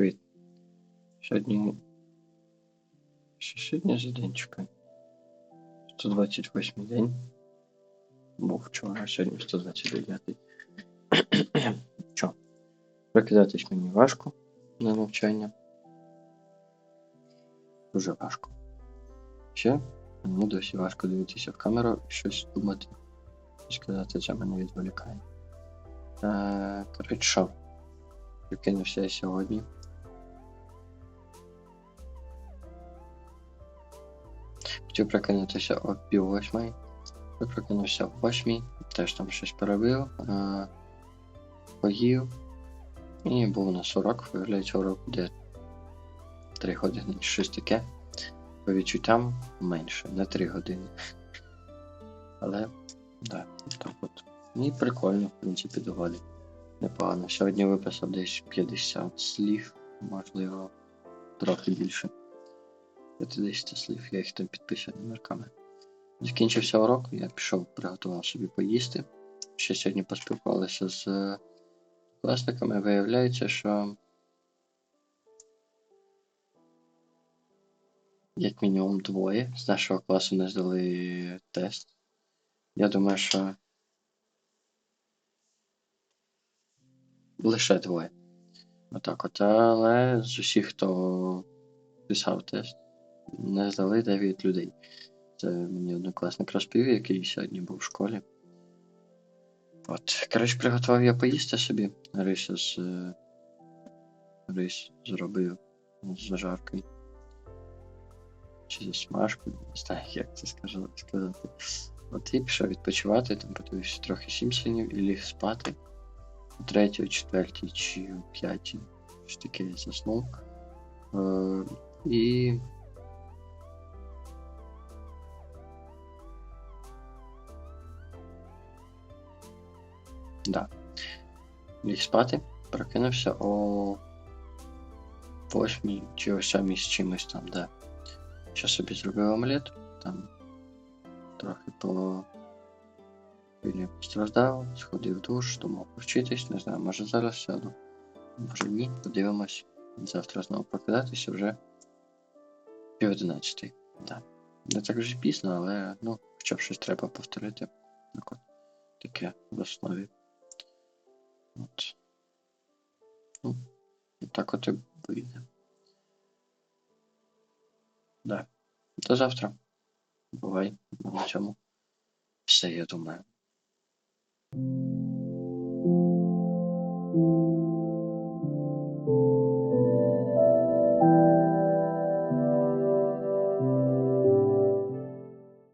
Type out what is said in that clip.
Привіт. Сьогодні. Що сьогодні за день чекай? 128 день. Був вчора, сьогодні 129. Чо? Прокидатись мені важко на навчання. Дуже важко. Ще мені досі важко дивитися в камеру і щось думати. І сказати, це мене відволікає. Коротше, що? Прикинувся я сьогодні. Хотів прокинутися о пів восьмої. Прокинувся о восьмій, теж там щось поробив, е, поїв. І був у нас урок, виявляється урок, де 3 години щось таке. По відчуттям менше, на 3 години. Але, да, так от. І прикольно, в принципі, доволі. Непогано. Сьогодні виписав десь 50 слів, можливо, трохи більше. 50 слів, я їх там підписую номерками. Закінчився урок, я пішов, приготував собі поїсти. Ще сьогодні поспілкувалися з е, класниками. Виявляється, що як мінімум двоє з нашого класу не здали тест. Я думаю, що лише двоє. Отак от. Але з усіх, хто писав тест, не здали 9 людей. Це мені однокласник розповів, який сьогодні був в школі. От, коротше, приготував я поїсти собі. Рис з. е, Рис зробив з зажаркою. Чи зі смажкою, не знаю, як це сказати. От і пішов відпочивати, там подивився трохи сімпсонів і ліг спати. У третій, четвертій чи у п'ятій. Щось таке заснув. Е, і Да. Ліг спати, прокинувся о восьмій чи о сьомій з чимось там, да. Що собі зробив омлет, там трохи по Вільні постраждав, сходив душ, думав повчитись, не знаю, може зараз сяду. Може ні, подивимось. Завтра знову прокидатися вже пів одинадцятий. Да. Не так вже пізно, але ну, хоча б щось треба повторити. Так таке в основі. От. Ну, і так от і вийде. Да. До завтра. Бувай на цьому. Все, я думаю.